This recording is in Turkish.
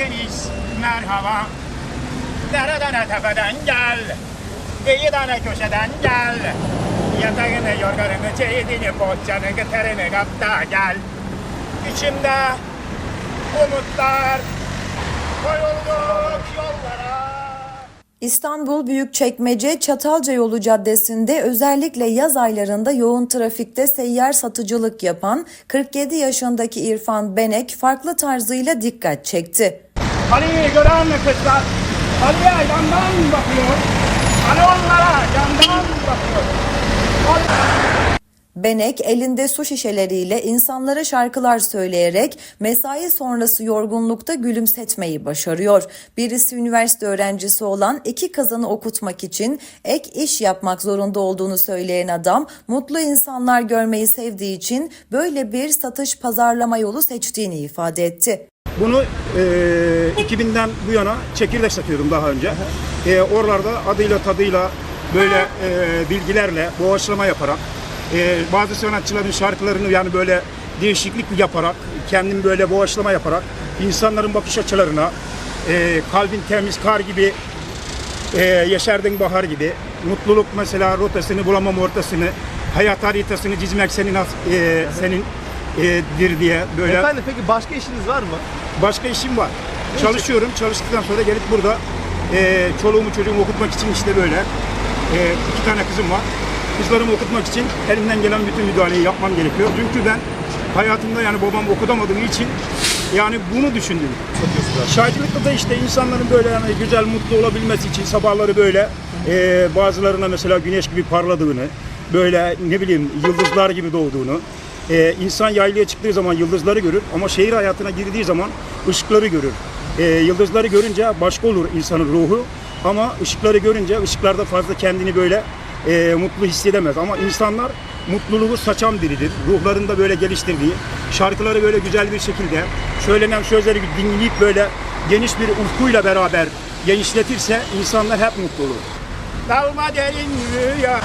Akdeniz merhaba. Dere tane tepeden gel. Tane köşeden gel. Yatağını yorganını çeyidini bohçanı terini kap da gel. İçimde umutlar Koyulduk yollara. İstanbul Büyükçekmece Çatalca Yolu Caddesi'nde özellikle yaz aylarında yoğun trafikte seyyar satıcılık yapan 47 yaşındaki İrfan Benek farklı tarzıyla dikkat çekti. Ali'yi gören kızlar Ali'ye yandan bakıyor Ali onlara yandan bakıyor Benek elinde su şişeleriyle insanlara şarkılar söyleyerek mesai sonrası yorgunlukta gülümsetmeyi başarıyor. Birisi üniversite öğrencisi olan iki kızını okutmak için ek iş yapmak zorunda olduğunu söyleyen adam mutlu insanlar görmeyi sevdiği için böyle bir satış pazarlama yolu seçtiğini ifade etti. Bunu e, 2000'den bu yana çekirdek satıyordum daha önce. E, oralarda adıyla tadıyla böyle e, bilgilerle boğaçlama yaparak e, bazı sanatçıların şarkılarını yani böyle değişiklik yaparak kendim böyle boğaçlama yaparak insanların bakış açılarına e, kalbin temiz kar gibi e, Yaşardın Bahar gibi mutluluk mesela rotasını bulamam ortasını hayat haritasını çizmek senin e, senin dir diye böyle Efendim peki başka işiniz var mı? Başka işim var. Çalışıyorum. Çalıştıktan sonra gelip burada e, çoluğumu çocuğumu okutmak için işte böyle e, iki tane kızım var. Kızlarımı okutmak için elimden gelen bütün müdahaleyi yapmam gerekiyor. Çünkü ben hayatımda yani babam okutamadığı için yani bunu düşündüm. Şahitlikte da işte insanların böyle yani güzel mutlu olabilmesi için sabahları böyle e, bazılarına mesela güneş gibi parladığını, böyle ne bileyim yıldızlar gibi doğduğunu, e, insan yaylaya çıktığı zaman yıldızları görür ama şehir hayatına girdiği zaman ışıkları görür. E, yıldızları görünce başka olur insanın ruhu ama ışıkları görünce ışıklarda fazla kendini böyle e, mutlu hissedemez. Ama insanlar mutluluğu saçan biridir. Ruhlarında böyle geliştirdiği, şarkıları böyle güzel bir şekilde söylenen sözleri dinleyip böyle geniş bir ufkuyla beraber genişletirse insanlar hep mutlu olur. Dalma derin rüya